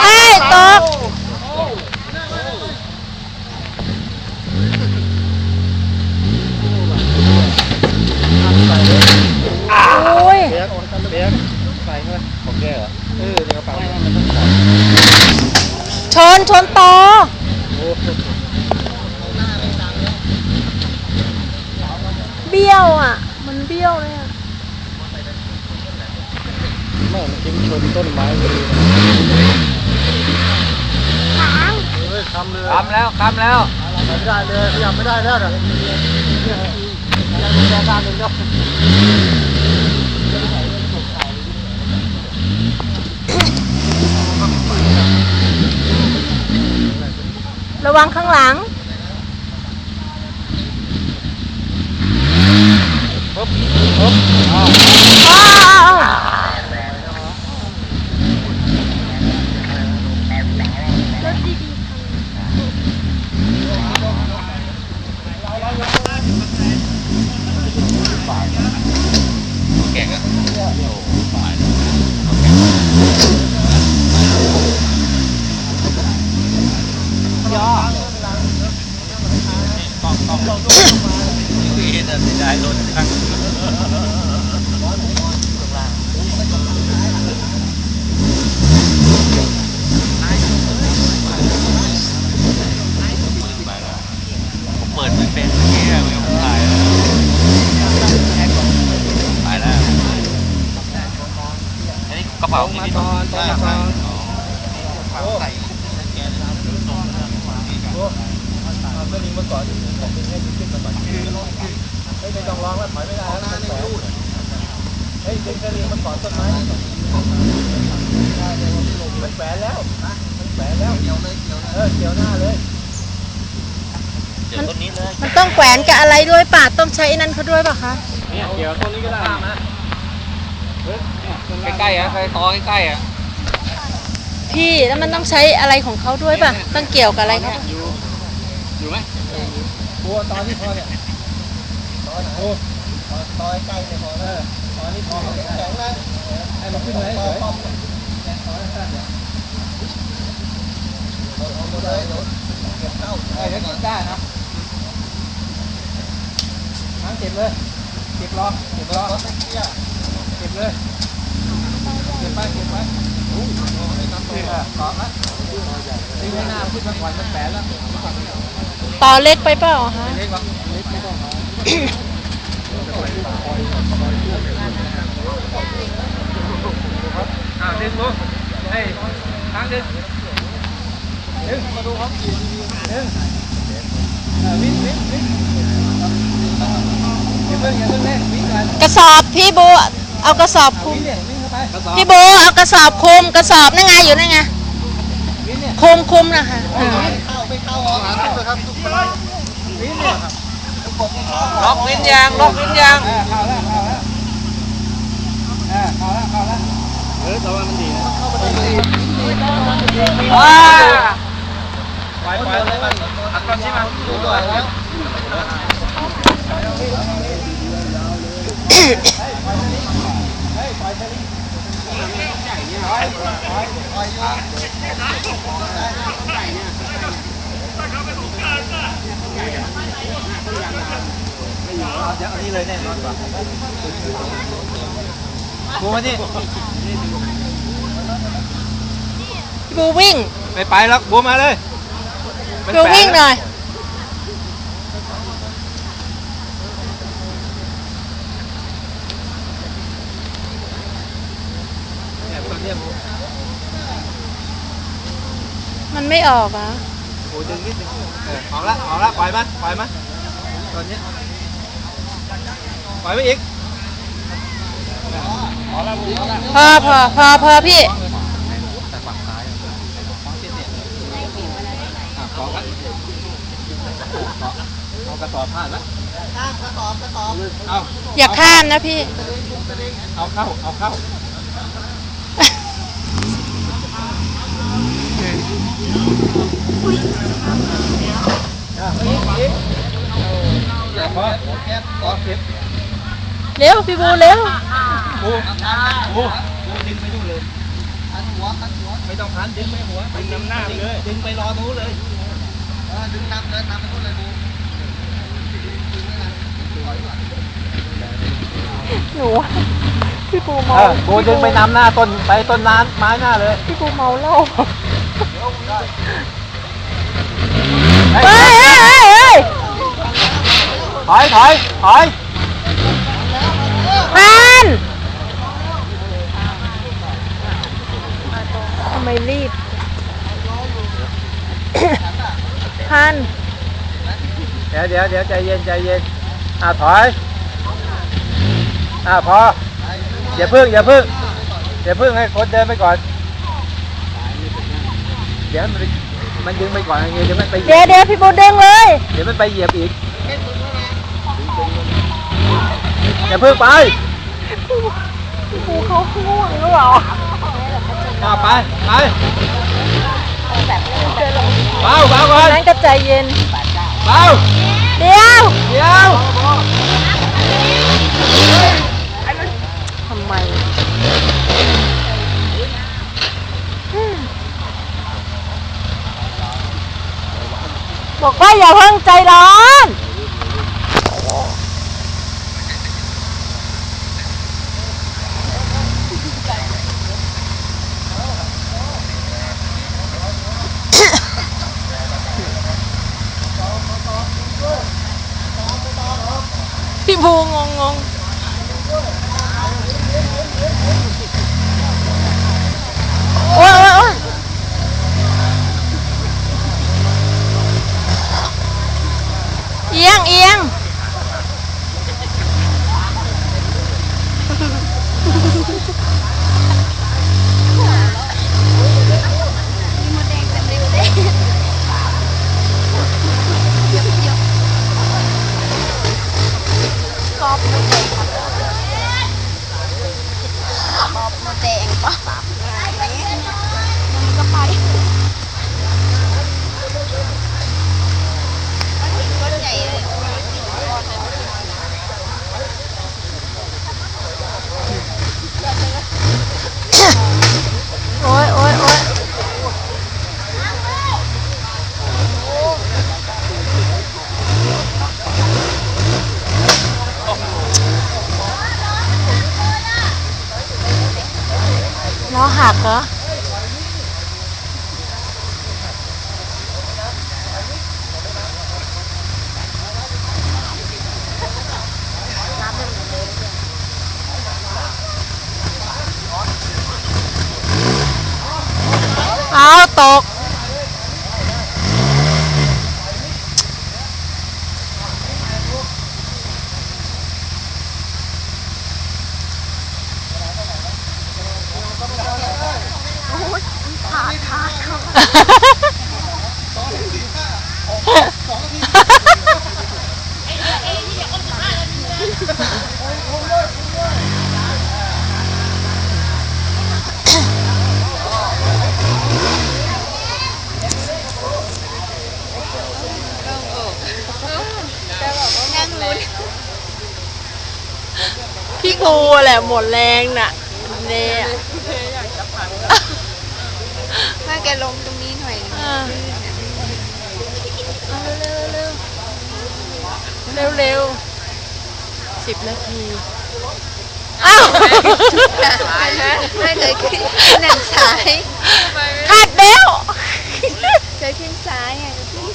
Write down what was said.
ไอ้ตกโอ้ยเบียกเบียกใส่เงินของแกเหรอ เออในกระเป๋ามันต้องชนชนตอโอ้ เบี้ยวอะ มันเบี้ยวเลยอะ แม่มั นกินชนต้นไม้พอดีเฮ้ยทำเลยคำแล้วคำแล้วไม่ได้เลยพยายามไม่ได้แล้วเดี๋ยวยังมีแรงด้านหนึ่งเนาะระวังข้างหลังปึ๊บปึ๊บอ้าว อ้าวผมเปิดไม่เป็นเมื่อกี้อะไม่ผมถ่ายแล้วถ่ายแล้ว อันนี้กระเป๋าที่พี่ตอนตอนตอนใส่เอาตัวนี้มาก่อนผมเป็นให้ขึ้นมาก่อนเฮ้ยไม่ต้องร้องแล้วถอยไม่ได้แล้วมันแฝงเฮ้ยดึงสลิงมาก่อนต้นไม้มันแฝงแล้วมันแฝงแล้วเกี่ยวเลยเกี่ยวเออเกี่ยวหน้าเลยเดี๋ยวต้นนี้เลยมันต้องแขวนกับอะไรด้วยป่ะต้องใช้ไอ้นั่นเขาด้วยป่ะคะเนี่ยเกี่ยวต้นนี้ก็ได้นะ ใกล้ๆอะใกล้ตอใกล้ๆอะพี่แล้วมันต้องใช้อะไรของเขาด้วยป่ะ ต้องเกี่ยวกับอะไรครับอยู่ไหมบัวตอนนี้พอเนี่ยตอนไหนโอ้ตอนใกล้เนี่ยพอแล้วตอนนี้พอแข็งนะให้มันขึ้นเลยเฉยตอนสั้นเนี่ยเอาหมดเลยเดี๋ยวเก็บเข้าไอ้เดี๋ยวเก็บได้นะทั้งเก็บเลยเก็บรอเก็บรอเก็บเลยเก็บ ไปเก็บไปโอ้โหเกาะละนี่ไม่น่าพูดมาก่อนมันแปลแล้วต่อเล็กไปเปล่าฮะเล็กกว่าเล็กไม่ต้องเอาอ่าดึงดูเฮ้ทางดึงดึงมาดูครับดึงวิ่งวิ่งวิ่งกระสอบพี่โบเอากระสอบคุม วิ่งเนี่ยวิ่งเข้าไปกระสอบพี่โบเอากระสอบคลุมกระสอบนั่นไงอยู่นั่นไงวิ่งเนี่ยคลุมคลุมนะคะอ่าเข้าไม่เข้าออกหาทุกเลยครับทุกไปวิ่งเนี่ยล็อกวินยางล็อกวินยางอ่าเข้าแล้วเข้าแล้วอ่าเข้าแล้วเข้าแล้วเออแต่ว่ามันดีนะเข้าไปดีว้าไปไปเลยมันอัดก่อนใช่ไหมดูด้วยแล้ว อาอันนี้เลยแน่นอนกว่ากูมาดิพี่โบวิ่ง ไม่ไปแล้วบัวมาเลยพี่โบวิ่งหน่อย เนี่ยตัวเนี้ยบัวมันไม่ออกอะโอ้ดึงนิดนึงเออเอาละเอาละปล่อยมันปล่อยมันตัวเนี้ยปล่อยไปอีกเอาละบัวเอาละพอพอพอพอพี่แต่ฝั่งซ้ายมองเส้นเนี่ยอะเกาะละเกาะเอากระสอบพาดละกระสอบกระสอบเอาอย่าข้ามนะพี่ เอาเข้า เอาเข้าอะอีกอีกพอแก๊สขอ เก็บเร็วพี่บูเร็วปูปูปูดึงไปนู่นเลยหันหัวหันหัวไม่ต้องหันดึงไปหัวดึงนำหน้าไปเลยดึงไปรอนู้นเลยดึงนำเดินนำไปนู่นเลยปูหนูพี่บูเอเมาอปูดึงไปนำหน้าต้นไปต้นน้ำไม้หน้าเลย พี่บูเมาเหล้า เฮ้เฮ้ยยเฮ้ยเฮ้ยเฮ้ยถอยถอยถอยพันทำไมรีบ พัน เดี๋ยวเดี๋ยวเดี๋ยวใจเย็นใจเย็นอ่าถอยอ่าพออย่าพึ่งอย่าพึ่งอย่าพึ่งให้คนเดินไปก่อนเดี๋ยวมันมันดึงไปก่อนอย่างเงี้ยเดี๋ยวมันไปเหยีเดี๋ยยวบเดี๋ยวพี่บูดึงเลย เดี๋ยวมันไปเหยียบอีกอย่าพึ่งไปพี่บูเขาง่วงหรือเปล่าอ่าไปไปเบาเบาก่อนนั้นก็ใจเย็น เบาเดี๋ยวเดี๋ยวทำไม บอกว่าอย่าเพิ่งใจร้อน พี่บูงงงโอ้ยโอ้ยโอ้ยเอียงเอียง มาแดงปะมันก็ไปก็ใหญ่เลย โอ้ยโอ้ยโอ้ยล้อ หักเหรอเอาตก ขาดขา ดเขานั่งลุ้นพี่ภูแหละหมดแรงน่ะเนี่ยถ้า แกลงตรงนี้หน่อยอ่าลื่นอะเอาเร็วเร็วเร็วเร็วสิบนาทีอ้าวไม่เคยขึ้นหนังซ้ายหักแล้วเคยขึ้นซ้ายอะพี่